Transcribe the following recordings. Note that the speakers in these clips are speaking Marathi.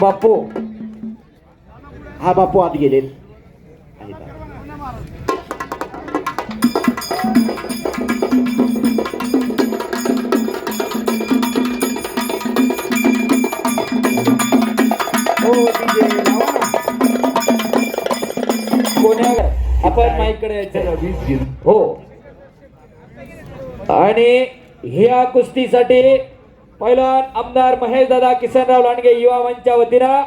बापू. हा बापू आत गेले हो आपण माईकडे हो. आणि ह्या कुस्तीसाठी पहिलवान आमदार महेश दादा किसनराव लांडगे युवा मंचच्या वतीनं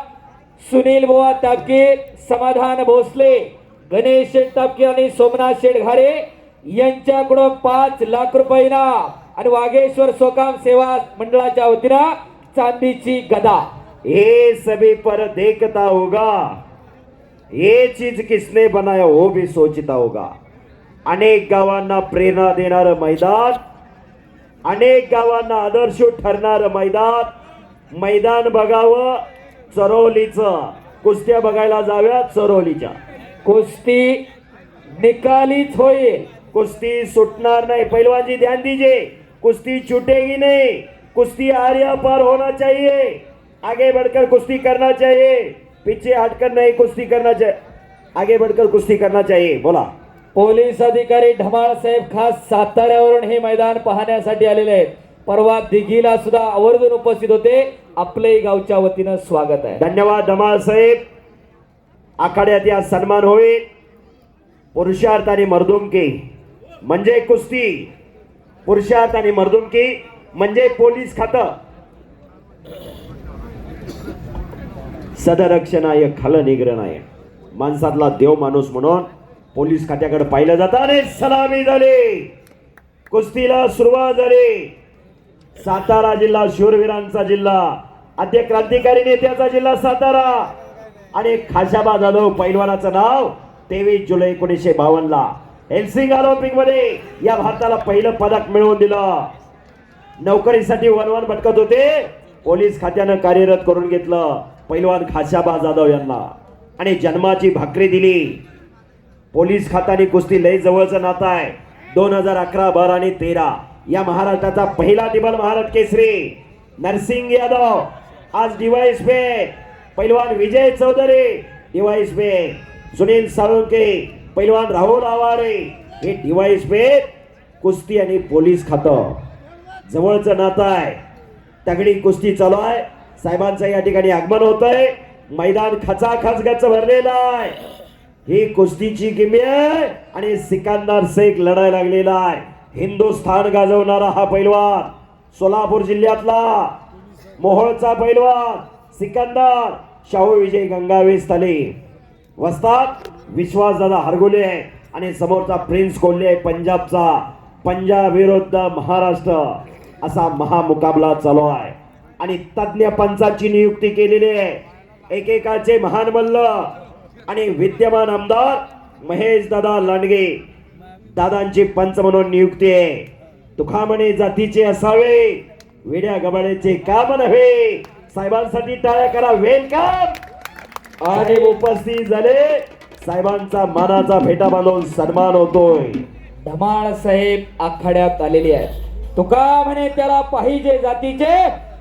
सुनील बुवा तापके समाधान भोसले गणेश शेठ तापके आणि सोमनाथ शेठ घारे यांच्याकडून पाच लाख रुपये इनाम आणि वाघेश्वर सोकाम सेवा मंडळाच्या वतीनं चांदीची गदा. ये सभी पर देखता होगा. ये चीज किसने बनाया वो भी सोचता होगा. अनेक गावांना प्रेरणा देणारं मैदान अनेक गावांना आदर्श ठरणारं मैदान. मैदान बघावं चरोलीचं. कुस्त्या बघायला जाव्या चरोलीच्या. कुस्ती निकालीच होईल. कुस्ती सुटणार नाही. पहलवानजी ध्यान दीजिए कुस्ती छूटेगी नहीं. कुस्ती आर्या पार होना चाहिए. आगे बढ़कर कुश्ती करना चाहिए. पीछे हटकर नहीं कुश्ती करना चाहिए. आगे बढ़कर कुश्ती करना चाहिए. बोला. पोलीस अधिकारी ढमाळ साहेब खास साताऱ्यावरून हे मैदान पाहण्यासाठी आलेले आहेत. परवा दिघीला सुद्धा आवर्जून उपस्थित होते. आपले गावच्या वतीनं स्वागत आहे. धन्यवाद धमाळ साहेब. आखाड्यात या सन्मान होईल पुरुषार्थ आणि मर्दुमकी म्हणजे कुस्ती पुरुषार्थ आणि मर्दुमकी म्हणजे पोलीस खातं. सदरक्षणाय खल निग्रणाय माणसातला देव माणूस म्हणून पोलीस खात्याकडे पाहिलं जातं. आणि सलामी झाली. कुस्तीला सुरुवात झाली. सातारा जिल्हा शूरवीरांचा जिल्हा आद्य क्रांतिकारी नेत्याचा जिल्हा सातारा. आणि खाशाबा जाधव पैलवानाचं नाव तेवीस जुलै एकोणीसशे बावन्न ला हेल्सिंग ऑलिम्पिकमध्ये या भारताला पहिलं पदक मिळवून दिलं. नोकरीसाठी वनवन भटकत होते. पोलीस खात्यानं कार्यरत करून घेतलं. पैलवान खाशाबा जाधव यांना. आणि जन्माची भाकरी दिली. पोलीस खातानी कुस्ती लय जवळचं नातं आहे. दोन हजार अकरा बारा आणि तेरा. या महाराष्ट्राचा पहिला टिबल महाराष्ट्र केसरी. नरसिंग यादव. आज डिवाईस पे पैलवान विजय चौधरी. डिवाईस पे सुनील साळुंके. पैलवान राहुल आवारे. हे डिवाईस पे कुस्ती आणि पोलीस खातं. जवळचं नातं आहे. तगडी कुस्ती चालू आहे. साहेबांचं या ठिकाणी आगमन होत आहे मैदान खचाखच गच्च भरलेलं आहे. ही कुस्तीची किमी आहे आणि सिकंदर शेख लढायला लागलेला आहे. हिंदुस्थान गाजवणारा हा पैलवान सोलापूर जिल्ह्यातला मोहोळचा पैलवान सिकंदर शाहू विजय गंगावे स्थले वस्तात विश्वासदादा हरगुले आणि समोरचा प्रिन्स कोल्हे पंजाबचा. पंजाब विरुद्ध महाराष्ट्र असा महामुकाबला चालू आहे. आणि तज्ज्ञ पंचाची नियुक्ती केलेली आहे. एकेकाचे महान मल्ल आणि विद्यमान आमदार महेश दादा लांडगे. दादांची पंच म्हणून नियुक्ती आहे. तुखामणे जातीचे असावे. विड्या गबाड्याचे काम नव्हे साहेबांसाठी टाळ्या करा वेलकम आणि उपस्थित झाले. साहेबांचा मानाचा फेटा बांधून सन्मान होतोय. धमाळ साहेब आखाड्यात आलेले आहेत. तुका म्हणे त्याला पाहिजे जातीचे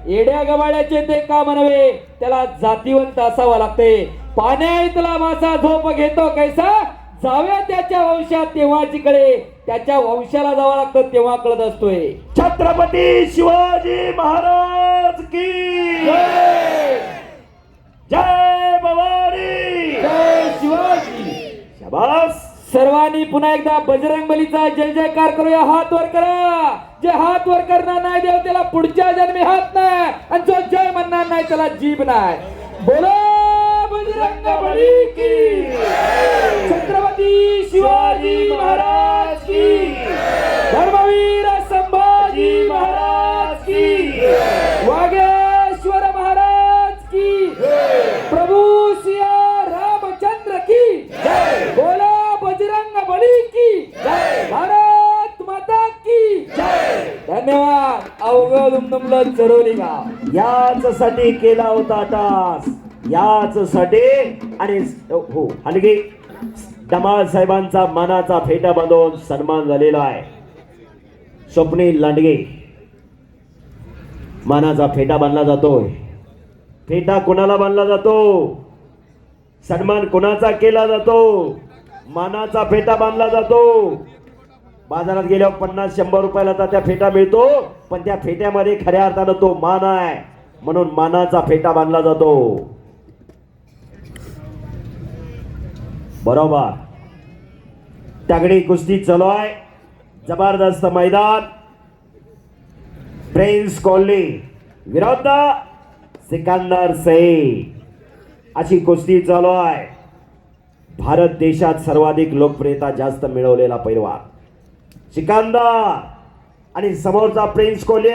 येड्या गवाड्याचे ते का म्हणावे? त्याला जातीवंत असावा लागते. पाण्या इथला मासा झोप घेतो कैसा? जाव्या त्याच्या वंशात तेव्हाची कळे त्याच्या वंशाला जावं लागतं तेव्हा कळत असतोय. छत्रपती शिवाजी महाराज की जय भवानी! जय शिवाजी! शाबास! सर्वांनी पुन्हा एकदा बजरंग बलीचा जय जयकार करूया. हात वर करा. जे हात वर करणार नाही देव त्याला पुढच्या जन्मी हात नाही. आणि जो जय म्हणणार नाही त्याला जीभ नाही. बोलो बजरंग बली की. छत्रपती शिवाजी महाराज की. धर्मवीर संभाजी महाराज की वागेश्वर महाराज की प्रभू सिया रामचंद्र की जय बोला बजरंग बली की जय भारत माता की जय धन्यवाद अवघड उमदमलं चरवली याचसाठी याच साठी केला होता तास. याच साठी आणि हो हलगी डमाळ साहेबांचा मानाचा फेटा बांधून सन्मान झालेला आहे. स्वप्नील लांडगे मानाचा फेटा बांधला जातोय. फेटा कोणाला बांधला जातो? सन्मान कोणाचा केला जातो? मानाचा फेटा बांधला जातो. बाजारात गेल्यावर पन्नास शंभर रुपयाला तर त्या फेटा मिळतो. पण त्या फेट्यामध्ये खऱ्या अर्थानं तो मान आहे. म्हणून मानाचा फेटा बांधला जातो. बरोबर. तगडी कुस्ती चालू आहे. जबरदस्त मैदान. प्रिन्स कॉलनी विरुद्ध सिकंदर शेख अशी कुस्ती चालू आहे. भारत देशात सर्वाधिक लोकप्रियता जास्त मिळवलेला पैलवान. सिकंदर! आणि समोरचा प्रिन्स कोहली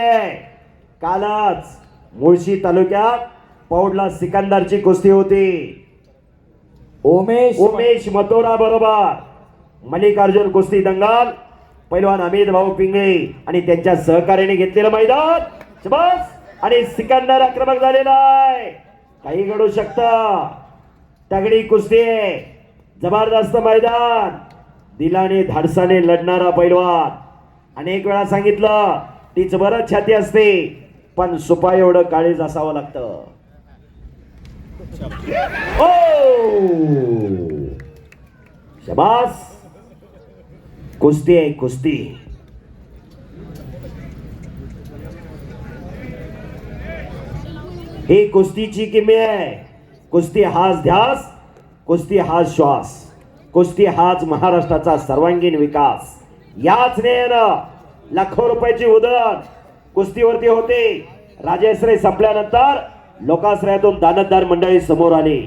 कालच मुळशी तालुक्यात पौडला सिकंदरची कुस्ती होती. उमेश उमेश मथुरा बरोबर. मल्लिकार्जुन कुस्ती दंगाल. पैलवान अमित भाऊ पिंगळे आणि त्यांच्या सहकार्याने घेतलेलं मैदान. शबास! आणि सिकंदर आक्रमक झालेला आहे. काही घडू शकत. तगडी कुस्ती आहे. जबरदस्त मैदान. दिलाने धाडसाने लढणारा पैलवान. अनेक वेळा सांगितलं तीच बरं छाती असते पण सुपा एवढं काळीज असावं लागतं. ओ! शबास! कुस्ती आहे कुस्ती. ही कुस्तीची किमी आहे. कुस्ती हाच ध्यास कुस्ती हाच श्वास. कुस्ती हाच महाराष्ट्राचा सर्वांगीण विकास. याच नेहनं लाखो रुपयाची उधळण कुस्तीवरती होते. राजेश्रय संपल्यानंतर लोकाश्रयातून दानतदार मंडळी समोर आली.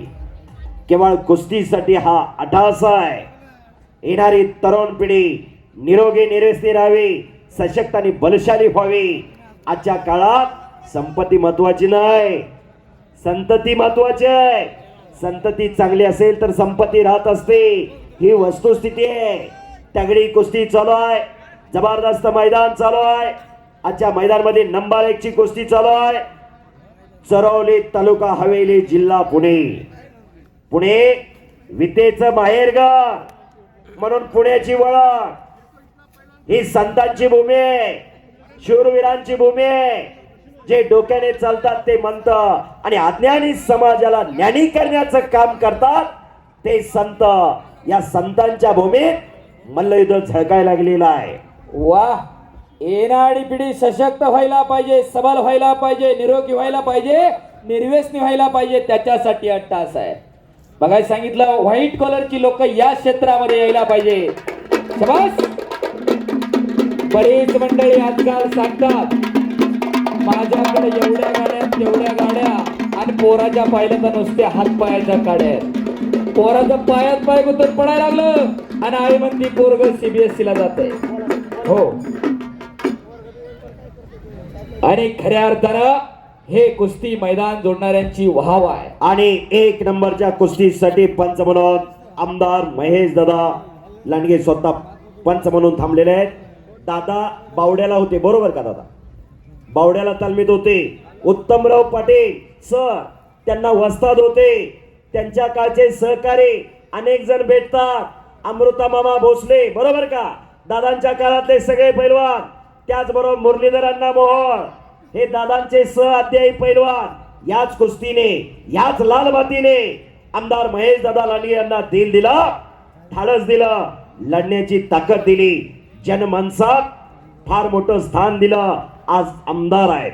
केवळ कुस्तीसाठी हा अठास आहे. येणारी तरुण पिढी निरोगी निरेस्ती राहावी सशक्त आणि बलशाली व्हावी. आजच्या काळात संपत्ती महत्वाची नाही. संतती महत्वाची आहे. संतती चांगली असेल तर संपत्ती राहत असते. ही वस्तुस्थिती आहे. तगडी कुस्ती चालू आहे. जबरदस्त मैदान चालू आहे. आजच्या मैदानमध्ये नंबर एक ची कुस्ती चालू आहे. चरवली तालुका हवेली जिल्हा पुणे. पुणे वितेचं माहेरघर म्हणून पुण्याची ओळख ही संतांची भूमी आहे. शूरवीरांची भूमी आहे. जे डोक्याने चालतात ते म्हणत आणि अज्ञानी समाजाला ज्ञानी करण्याचं काम करतात ते संत या संतांच्या भूमीत मल्लयुद्ध झळकायला लागलेलं आहे. वा येणारी पिढी सशक्त व्हायला पाहिजे सबल व्हायला पाहिजे निरोगी व्हायला पाहिजे निर्व्यसनी व्हायला पाहिजे त्याच्यासाठी हा तास आहे. बघाय सांगितलं व्हाईट कॉलरची लोक या क्षेत्रामध्ये यायला पाहिजे. शबास! बरीच मंडळी आजकाल सांगतात माझ्याकडे एवढ्या गाड्या तेवढ्या गाड्या आणि पोराच्या पाहिलं तर नुसत्या हातपायाच्या गाड्या आहेत. पोराचा पायात पाय गुतर पडायला लागलं आणि आई म्हणती पोरग सीबीएसई ला जाते हो. आणि खऱ्या अर्थानं हे कुस्ती मैदान जोडणाऱ्यांची वाहव आहे. आणि एक नंबरच्या कुस्तीसाठी पंच म्हणून आमदार महेश दादा लांडगे स्वतः पंच म्हणून थांबलेले आहेत. दादा बावड्याला होते बरोबर का दादा? बावड्याला तालमीत होते. उत्तमराव पाटील सर त्यांना वस्ताद होते. त्यांच्या काळचे सहकारी अनेक जण भेटतात. अमृता मामा भोसले बरोबर का? दादांच्या काळातले सगळे पैलवान त्याचबरोबर मुरलीधर अण्णा मोहोळ. हे दादांचे सह अध्यायी पैलवान याच कुस्तीने याच लाल मातीने आमदार महेश दादा लांडगे यांना दिल दिला धाडस दिलं लढण्याची ताकद दिली जनमानसात फार मोठं स्थान दिलं आज आमदार आहेत.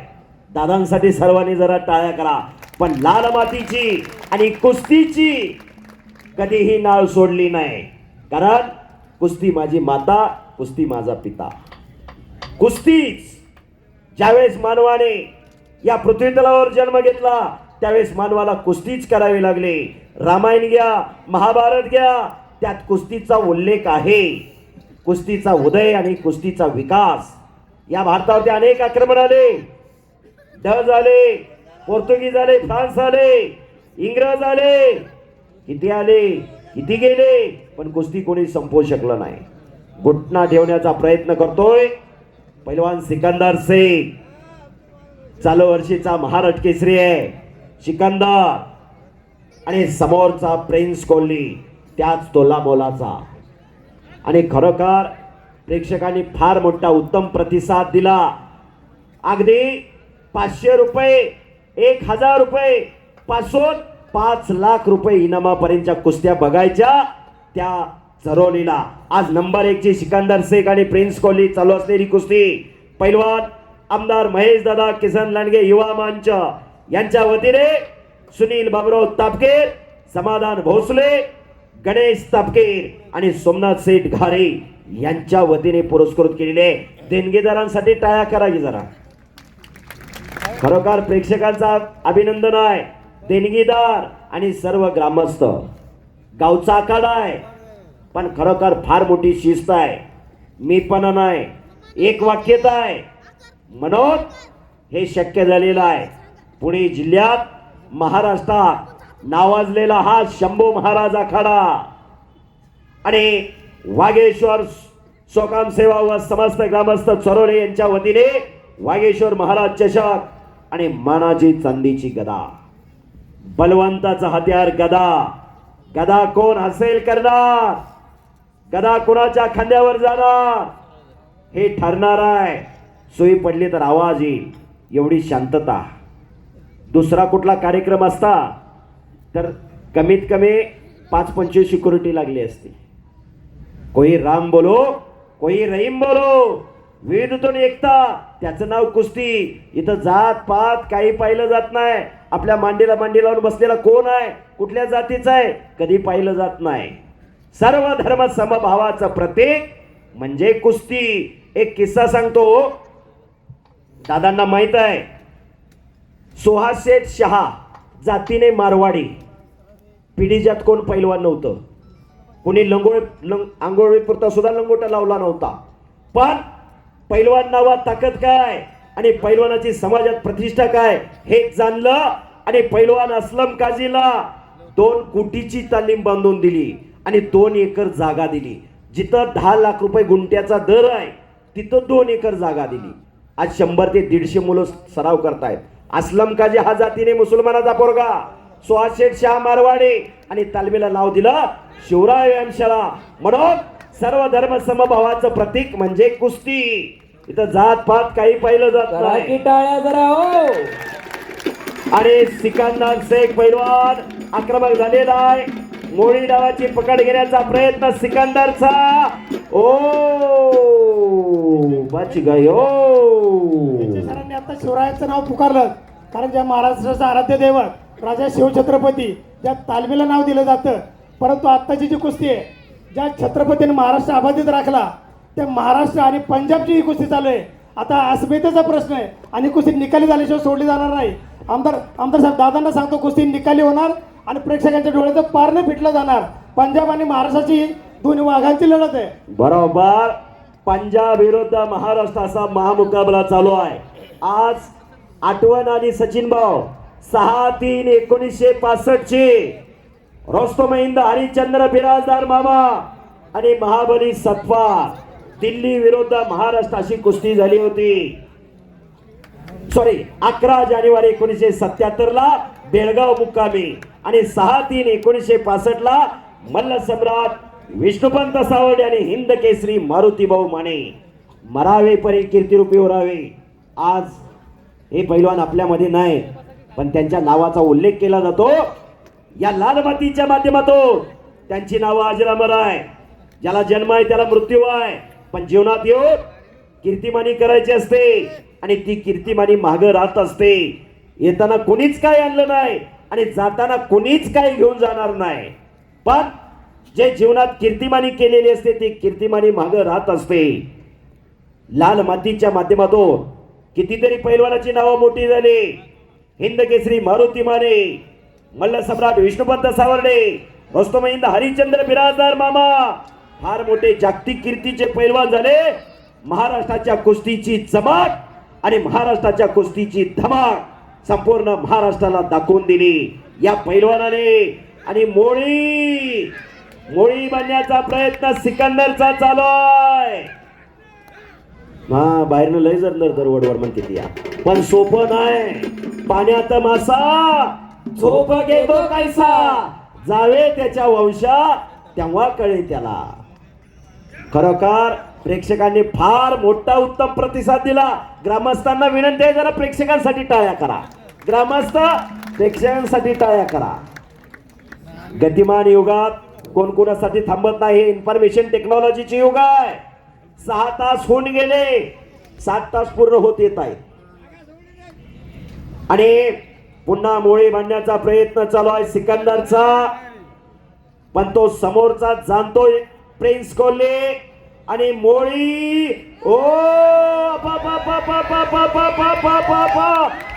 दादांसाठी सर्वांनी जरा टाळ्या करा. पण लाल मातीची आणि कुस्तीची कधीही नाळ सोडली नाही. कारण कुस्ती माझी माता कुस्ती माझा पिता. कुस्तीच ज्यावेळेस मानवाने या पृथ्वीतलावर जन्म घेतला त्यावेळेस मानवाला कुस्तीच करावी लागली. रामायण घ्या महाभारत घ्या त्यात कुस्तीचा उल्लेख आहे. कुस्तीचा उदय आणि कुस्तीचा विकास. या भारतावरती अनेक आक्रमण आले. ड झाले. पोर्तुगीज आले फ्रान्स आले इंग्रज आले किती आले किती गेले पण कुस्ती कोणी संपवू शकलं नाही. घुटना ठेवण्याचा प्रयत्न करतोय. पैलवान सिकंदर सिंग. चालू वर्षीचा महाराष्ट्र केसरी आहे. सिकंदर. आणि समोरचा प्रिन्स कोहली त्याच तोला मोलाचा आणि खरोखर प्रेक्षकांनी फार मोठा उत्तम प्रतिसाद दिला. अगदी पाचशे रुपये एक हजार रुपये पासून पाच लाख रुपये इनामापर्यंतच्या कुस्त्या बघायच्या त्या चरवलीला आज नंबर एकची सिकंदर शेख आणि प्रिन्स कोहली चालू असलेली कुस्ती. पैलवान आमदार महेश दादा किसन लांडगे युवा मंच यांच्या वतीने सुनील बाबराव तापकेर समाधान भोसले गणेश तापकेर आणि सोमनाथ सेठ घारे यांच्या वतीने पुरस्कृत केलेले. देणगीदारांसाठी टाळ्या करा की जरा. खरोखर प्रेक्षकांचा अभिनंदन आहे. देणगीदार आणि सर्व ग्रामस्थ. गावचा आखाडा आहे पण खरोखर फार मोठी शिस्त आहे. मी पण नाही. एक वाक्यता आहे. म्हणून हे शक्य झालेलं आहे. पुणे जिल्ह्यात महाराष्ट्रात नावाजलेला हा शंभू महाराज आखाडा. आणि वागेश्वर सोकाम सेवा व समस्त ग्रामस्थ चरोळे यांच्या वतीने वागेश्वर महाराज चषक आणि मानाची चांदीची गदा. बलवंताचा हत्यार गदा. गदा कोण हसेल करणार? गदा कोणाच्या खांद्यावर जाणार? हे ठरणार आहे. सोयी पडली तर आवाज येईल. एवढी शांतता. दुसरा कुठला कार्यक्रम असता तर कमीत कमी पाच पंचवीस सिक्युरिटी लागली असती. कोई राम बोलो कोई रहीम बोलो. विविधतून एकता. त्याचं नाव कुस्ती. इथं जात पात काही पाहिलं जात नाही. आपल्या मांडीला मांडी लावून बसलेला कोण आहे? कुठल्या जातीचा आहे? कधी पाहिलं जात नाही. सर्व धर्म समभावाचं प्रतीक म्हणजे कुस्ती. एक किस्सा सांगतो. दादांना माहीत आहे. सुहाशेठ शहा जातीने मारवाडी. पिढीजात कोण पैलवान नव्हतं. कोणी लंगोळ लंग आंघोळीपुरता सुद्धा लंगोटा लावला नव्हता. पण पैलवान नावात ताकद काय? आणि पैलवानाची समाजात प्रतिष्ठा काय? हे जाणलं आणि पैलवान असलम काजीला दोन कोटीची तालीम बांधून दिली आणि दोन एकर जागा दिली. जिथं दहा लाख रुपये गुंट्याचा दर आहे तिथं दोन एकर जागा दिली. आज शंभर ते दीडशे मुलं सराव करतायत. असलम काजी हा जातीने मुसलमानाचा पोरगा. सुहास शाह मारवाडे आणि तालमीला नाव दिलं शिवराय व्यायामशाळा म्हणून सर्व धर्म समभावाचं प्रतीक म्हणजे कुस्ती. इथं जात पात काही पाहिलं जात नाही. टाळ्या जरा हो. आणि सिकंदर शेख पैलवान आक्रमक झालेला आहे. मोळी डावाची पकड घेण्याचा प्रयत्न सिकंदरचा. ओ बच गयो सरांनी आता शिवरायांचं नाव पुकारलं. कारण ज्या महाराष्ट्राचा आराध्य दैवत राजा शिवछत्रपती ज्या तालमीला नाव दिलं जातं. परंतु आत्ताची जी कुस्ती आहे ज्या छत्रपतीने महाराष्ट्र अबाधित राखला त्या महाराष्ट्र आणि पंजाबची ही कुस्ती चालू आहे. आता अस्मितेचा प्रश्न आहे. आणि कुस्ती निकाली झाल्याशिवाय सोडली जाणार नाही. आमदार आमदार साहेब दादांना सांगतो कुस्ती निकाली होणार आणि प्रेक्षकांच्या डोळ्याचं पारणं फिटलं जाणार. पंजाब आणि महाराष्ट्राची दोन्ही वाघांची लढत आहे. बरोबर. पंजाब विरुद्ध महाराष्ट्र असा महामुकाबला चालू आहे. आज आठवण आणि सचिन भाऊ. सहा तीन एकोणीसशे पासष्ट रोस्तो महिंद हरिश्चंद्र बिराजदार मामा आणि महाबली सत्वा दिल्ली विरुद्ध महाराष्ट्र अशी कुस्ती झाली होती. सॉरी अकरा जानेवारी एकोणीसशे सत्याहत्तर ला बेळगाव मुक्कामी आणि सहा तीन एकोणीसशे पासष्ट ला मल्ल सम्राट विष्णुपंत सावड आणि हिंद केसरी मारुती भाऊ माने. मरावे परी कीर्तिरूपी उरावे. आज हे पैलवान आपल्यामध्ये नाही पण त्यांच्या नावाचा उल्लेख केला जातो. या लाल मातीच्या माध्यमातून त्यांची नावं अजरामर आहे. ज्याला जन्म आहे त्याला मृत्यू आहे. पण जीवनात येऊन कीर्तिमानी करायची असते आणि ती कीर्तिमानी मागं राहत असते. येताना कोणीच काय आणलं नाही आणि जाताना कोणीच काय घेऊन जाणार नाही. पण जे जीवनात कीर्तिमानी केलेली असते ती कीर्तिमानी मागं राहत असते. लाल मातीच्या माध्यमातून कितीतरी पैलवानाची नावं मोठी झाली. हिंद केसरी मारुती माने मल्ल सम्राट विष्णुपंत सावर्डे रोस्तमहिंद हरिश्चंद्र बिराजदार मामा फार मोठे जागतिक कीर्तीचे पैलवान झाले. महाराष्ट्राच्या कुस्तीची चमक आणि महाराष्ट्राच्या कुस्तीची धमाक संपूर्ण महाराष्ट्राला दाखवून दिली. या पैलवानाने आणि मोळी मोळी बांधण्याचा प्रयत्न सिकंदरचा चालू आहे हा बाहेरनं लय जर दर म्हणते ती या. पण सोपं नाही. पाण्यात मासा झोप घेतो कैसा? जावे त्याच्या वंशा तेव्हा कळे त्याला. खरोखर प्रेक्षकांनी फार मोठा उत्तम प्रतिसाद दिला. ग्रामस्थांना विनंती आहे जरा प्रेक्षकांसाठी टाळ्या करा. ग्रामस्थ प्रेक्षकांसाठी टाळ्या करा. गतिमान युगात कोण कोणासाठी थांबत नाही इन्फॉर्मेशन टेक्नॉलॉजीचे युग आहे. सहा तास होऊन गेले. सात तास पूर्ण होत येत आहेत. आणि पुन्हा मोळी बांधण्याचा प्रयत्न चालू आहे सिकंदरचा पण तो समोरचा जाणतोय प्रिन्स कोल्हे आणि मोळी ओ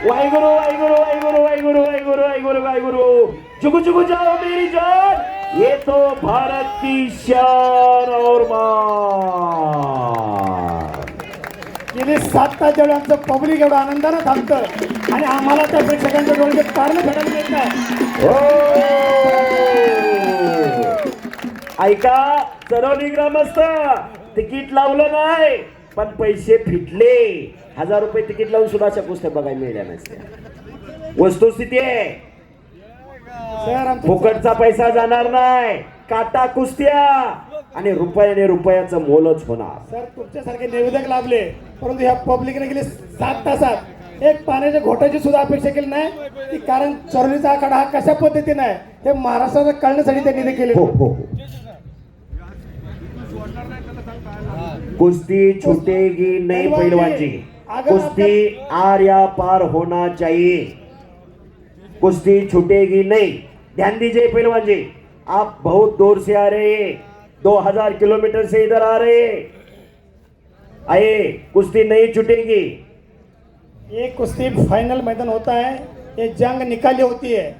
वाहिगुरु वाहिगुरु वाहिगुरु वाहिगुरु वाहिगुरु वाहिगुरु वाहिगुरु चुकू चुकू जाओ मेरी जान येतो भारत की शान और मां गेली सात तास जेवढं आमचं पब्लिक एवढं आनंदानं थांबतं आणि आम्हाला त्या प्रेक्षकांच्या डोळ्याचे कारण फेडायला येत नाही. हो! ऐका चरवली ग्रामस्थ तिकीट लावलं नाही पण पैसे फिटले. हजार रुपये तिकीट लावून सुद्धा अशा कुस्त्या बघायला मिळाल्या नसत्या. वस्तुस्थिती आहे. फुकटचा पैसा जाणार नाही. काटा कुस्त्या. आणि रुपयाने रुपयाचं मोलच होणार. सर तुमच्यासारखे निवेदक लाभले परंतु ह्या पब्लिकने गेले सात तासात. एक पाण्याच्या घोटाची सुद्धा अपेक्षा केली नाही. की कारण चरलीचा आखाडा हा कशा पद्धतीने आहे हे महाराष्ट्राला कळण्यासाठी त्यांनी ते केले हो हो हो. कुश्ती छूटेगी नहीं पहलवान जी कुश्ती आर या पार होना चाहिए. कुश्ती छूटेगी नहीं ध्यान दीजिए पहलवान जी आप बहुत दूर से आ रहे हैं दो हज़ार किलोमीटर से इधर आ रहे आइए, कुश्ती नहीं छूटेगी। ये कुश्ती फाइनल मैदान होता है, ये जंग निकाली होती है।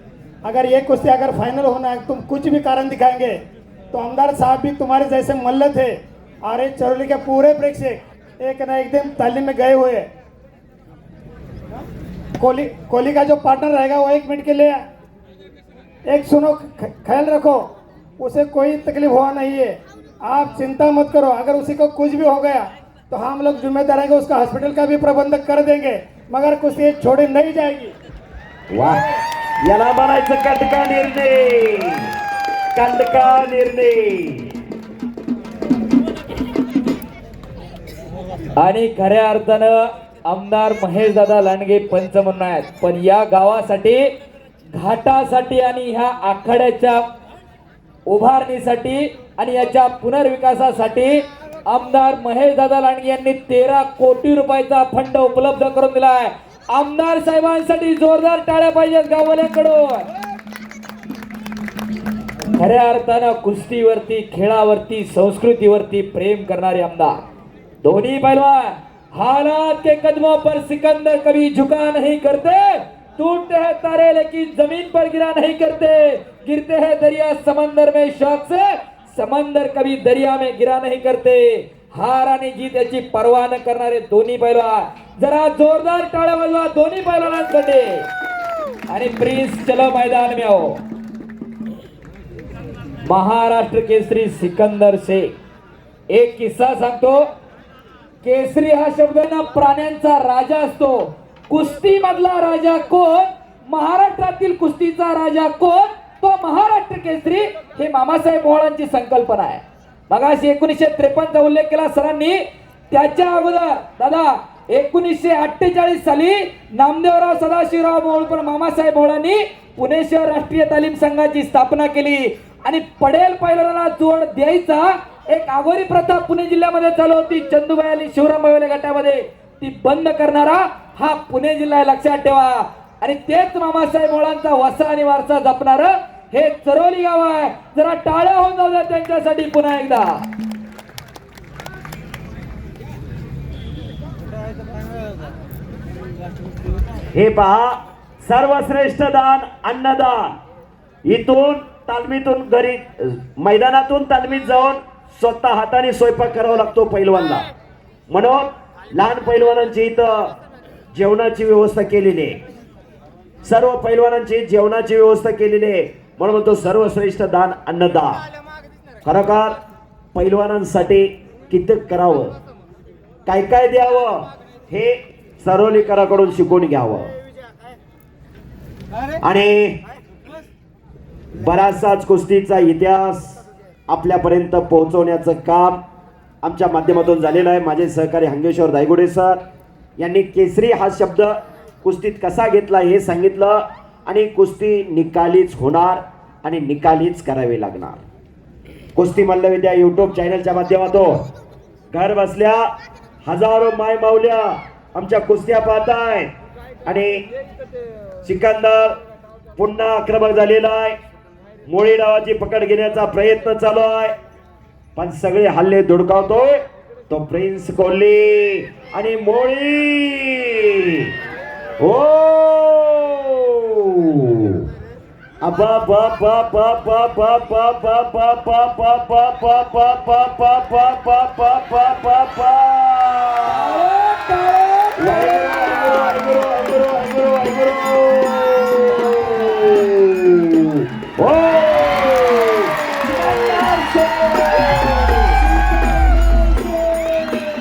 अगर ये कुश्ती अगर फाइनल होना है, तुम कुछ भी कारण दिखाएँगे तो आमदार साहब भी तुम्हारे जैसे मल्ल थे और ये चरोली के पूरे प्रेक्षक एक ना एक दिन तालीम में गए हुए कोहली कोहली का जो पार्टनर रहेगा, वो एक मिनट के लिए, एक सुनो ख्याल रखो। उसे कोई तकलीफ हुआ नहीं है। आप चिंता मत करो। अगर उसी को कुछ भी हो गया तो हम लोग जिम्मेदार रहेंगे उसका हॉस्पिटल का भी प्रबंध कर देंगे मगर कुछ ये छोड़ी नहीं जाएगी। वाह याला म्हणायचं कंटका निर्णय। कंटका निर्णय। आणि खऱ्या अर्थानं आमदार महेश दादा लांडगे पंच म्हणून आहेत. पण या गावासाठी घाटासाठी आणि ह्या आखाड्याच्या उभारणीसाठी आणि याच्या पुनर्विकासासाठी आमदार महेश दादा लांडगे यांनी तेरा कोटी रुपयाचा फंड उपलब्ध करून दिला आहे. आमदार साहेबांसाठी जोरदार टाळ्या पाहिजेत गाववाल्यांकडून. खऱ्या अर्थानं कुस्तीवरती खेळावरती संस्कृतीवरती प्रेम करणारे आमदार. दोन्ही पहलवान हालात के कदमों पर सिकंदर कभी झुका नहीं करते. टूटते हैं तारे लेकिन जमीन पर गिरा नहीं करते। गिरते हैं दरिया समंदर में शौक से समंदर कभी दरिया में गिरा नहीं करते। हार आणि जीत याची पर्वा न करणारे दोन्ही पैलवान। जरा जोरदार टाळ्या वाजवा दोन्ही पैलवानांकडे आणि प्रिन्स चलो मैदान में आओ। महाराष्ट्र केसरी सिकंदर शेख एक किस्सा सांगतो। केसरी हा शब्द ना प्राण्यांचा राजा असतो। कुस्ती मधला राजा कोण? महाराष्ट्रातील कुस्तीचा राजा कोण? तो महाराष्ट्र केसरी हे मामासाहेब मोहळांची संकल्पना आहे. मगाशी एकोणीसशे त्रेपन्नचा उल्लेख केला सरांनी. त्याच्या अगोदर दादा एकोणीसशे अठ्ठेचाळीस साली नामदेवराव सदाशिवराव मोहोळ मामासाहेब मोहळांनी पुणे शहर राष्ट्रीय तालीम संघाची स्थापना केली. आणि पडेल पैलवानाला जोड द्यायचा एक आगोरी प्रथा पुणे जिल्ह्यामध्ये चालू होती. चंदुबाई आणि शिवराम गटामध्ये. ती बंद करणारा हा पुणे जिल्हा आहे, लक्षात ठेवा. आणि तेच मामासाहेब मुळांचा वसा आणि वारसा जपणार हे चरोली गाव आहे. जरा टाळ्या होऊन जाऊ द्या त्यांच्यासाठी पुन्हा एकदा. हे पहा सर्वश्रेष्ठ दान अन्नदान. इथून तालमीतून घरी मैदानातून तालमीत जाऊन स्वतः हाताने स्वयंपाक करावा लागतो पैलवानला. म्हणून लहान पैलवानांची इथं जेवणाची व्यवस्था केलेली आहे. सर्व पैलवानांची जेवणाची व्यवस्था केलेली आहे. म्हणून म्हणतो सर्वश्रेष्ठ दान अन्नदान. खरोखर पैलवानांसाठी किती करावं? काय काय द्यावं? हे सरोलीकराकडून शिकून घ्यावं. आणि बराचसाच कुस्तीचा इतिहास आपल्यापर्यंत पोहोचवण्याचं काम आमच्या माध्यमातून झालेलं आहे. माझे सहकारी हंगेश्वर दायगुडे सर यांनी केसरी हा शब्द कुस्तीत कसा घेतला हे सांगितलं आणि कुस्ती निकालीच होणार आणि निकालीच करावी लागणार. कुस्ती मल्लविद्या यूट्यूब चॅनलच्या माध्यमातून. घर बसल्या हजारो माय माऊल्या आमच्या कुस्त्या पाहताय. आणि सिकंदर पुन्हा आक्रमक झालेला आहे. मोळी डावाची पकड घेण्याचा प्रयत्न चालू आहे. पण सगळे हल्ले धुडकावतोय. तो प्रिन्स कोहली आणि मोळी ओ Ayo, ayo, ayo, ayo, ayo, ayo, ayo.